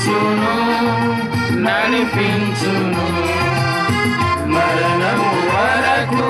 నడిపించును నడిపించును. మరణము వరకు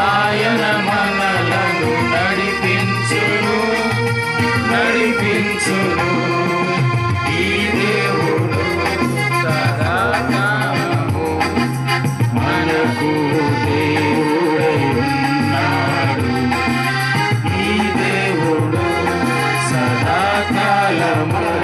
ఆయన మనలను నడిపించును నడిపించును. ఈ దేవుడు సదాకాలము మనకు దేవుడై ఉన్నాడు. ఈ దేవుడు సదాకాలము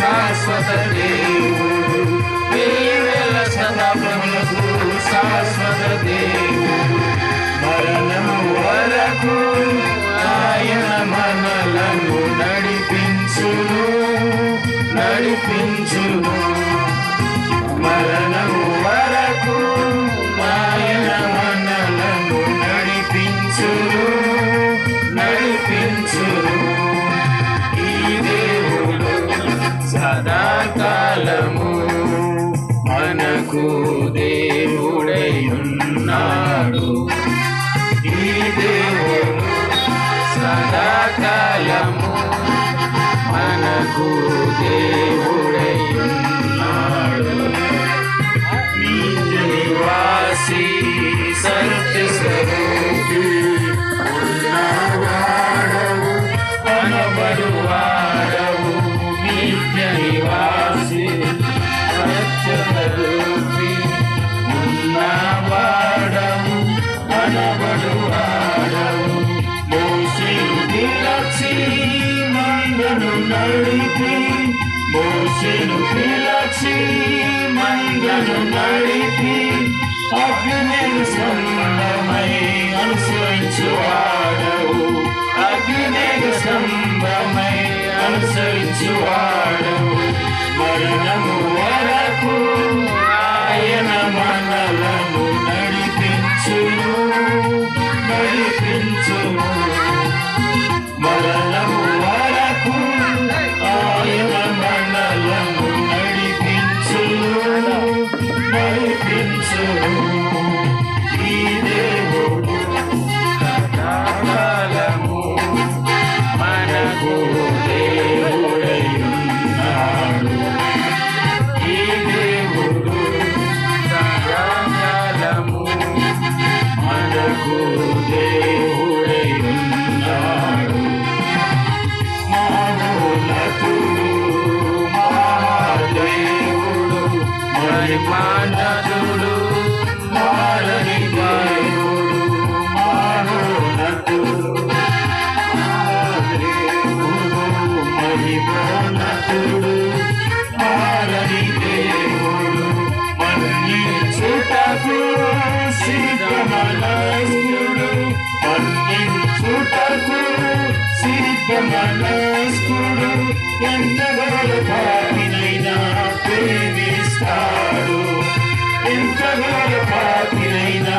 శాశ్వత దేవుడు నీవేల శతాబ్దములకు శాశ్వత దేవుడు మరణము వరకు ఆయన మనలను నడిపించును నడిపించును. సదాకాలము మనకు దేవుడై ఉన్నాడు ఈ దేవుడు సదాకాలము మనకు దేవుడై ఉన్నాడు నిత్య నివాసి అనబడువాడవు మోసేను పిలచి మందను నడిపి మోసేను పిలచి మందను నడిపి అగ్నిని స్తంభమై అనుసరించువాడవు అగ్నిని స్తంభమై అనుసరించువాడవు మరణము వరకు మనకు దేవుడై ఉన్నాడు మహోన్నతుడు మహాదేవుడు మహిమానదుడు మారని దేవుడు మహోన్నతుడు మహాదేవుడు మహిమానతుడు మనస్కుడు ఎంతగల పాపినైనా ప్రేమిస్తాడు. ఎంతగల పాపినైనా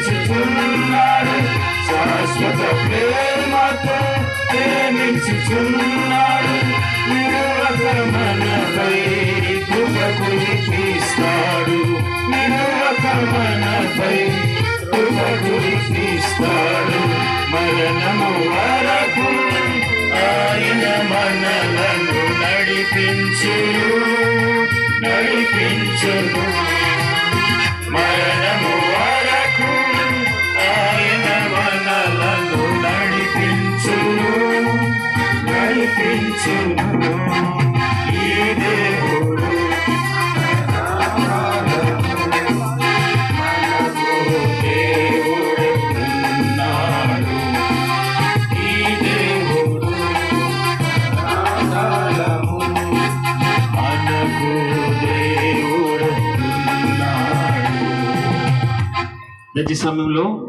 ప్రేమించుచున్నాడు శాశ్వత ప్రేమతో ప్రేమించుచున్నాడు మరణము వరకు ఆయన మనలను నడిపించును నడిపించును. దేవుడున్నాడు. సమయంలో